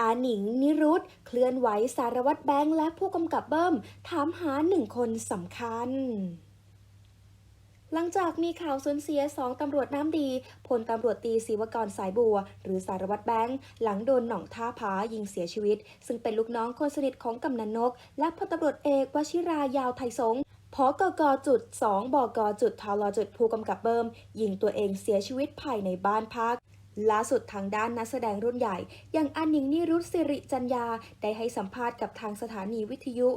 อาหนิง นิรุตเคลื่อนไหวสารวัตรแบงค์และผู้กำกับเบิ้ม ถามหาหนึ่งคนสำคัญหลังจากมีข่าวสูญเสียสองตำรวจน้ำดีพลตำรวจตีศิวกรสายบัว หรือสารวัตรแบงค์หลังโดนหน่องท่าผายิงเสียชีวิต ซึ่งเป็นลูกน้องคนสนิทของกำนันนก และพลตำรวจเอกวชิรายาวไทยสงฆ์พกกจุด2บกจุดทลจุดผู้กำกับเบิ้มยิงตัวเองเสียชีวิตภายในบ้านพัก ล่าสุดทางด้านนักแสดงรุ่นใหญ่ อย่างอานิงนิรุตสิริจัญญา ได้ให้สัมภาษณ์กับทางสถานีวิทยุ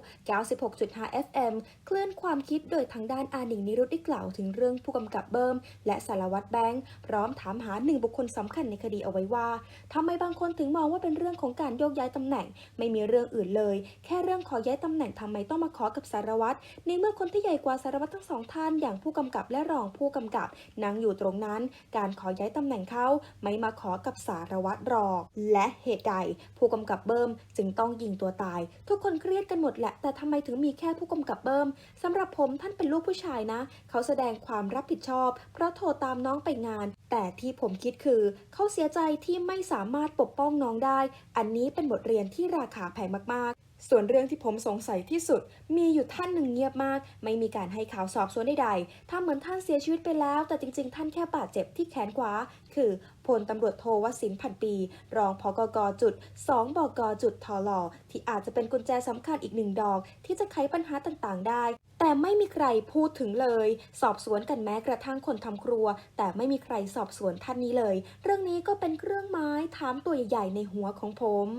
96.5 FM เคลื่อนความคิดโดยทางด้านอานิงนิรุตได้กล่าวถึงเรื่องผู้กำกับเบิ้ม และสารวัตรแบงค์พร้อมถามหาหนึ่งบุคคลสำคัญในคดีเอาไว้ว่าทำไมบางคนถึงมองว่าเป็นเรื่องของการโยกย้ายตำแหน่ง ไม่มีเรื่องอื่นเลย แค่เรื่องขอย้ายตำแหน่งทำไมต้องมาขอกับสารวัตรในเมื่อคนที่ใหญ่กว่าสารวัตรทั้งสองท่าน อย่างผู้กำกับและรองผู้กำกับนั่งอยู่ตรงนั้น การขอย้ายตำแหน่งเขาไม่มาขอกับสารวัตรหรอก และเหตุใดผู้กำกับเบิ้มจึงต้องยิงตัวตาย ทุกคนเครียดกันหมดแหละ แต่ทำไมถึงมีแค่ผู้กำกับเบิ้มสำหรับผมท่านเป็นลูกผู้ชายนะ เขาแสดงความรับผิดชอบ เพราะโทรตามน้องไปงาน แต่ที่ผมคิดคือ เขาเสียใจที่ไม่สามารถปกป้องน้องได้ อันนี้เป็นบทเรียนที่ราคาแพงมากๆ ส่วนเรื่องที่ผมสงสัยที่สุด มีอยู่ท่านหนึ่งเงียบมาก ไม่มีการให้ข่าวสอบสวนใดๆถ้าเหมือนท่านเสียชีวิตไปแล้ว แต่จริงๆ ท่านแค่บาดเจ็บที่แขนขวา คือพลตำรวจโทวสินพันปี รองพกกจุด2บกจุดทอลอที่อาจจะเป็นกุญแจสำคัญอีกหนึ่งดอก ที่จะไขปัญหาต่างๆ ได้ แต่ไม่มีใครพูดถึงเลย สอบสวนกันแม้กระทั่งคนทำครัว แต่ไม่มีใครสอบสวนท่านนี้เลย เรื่องนี้ก็เป็นเครื่องไม้ถามตัวใหญ่ๆในหัวของผม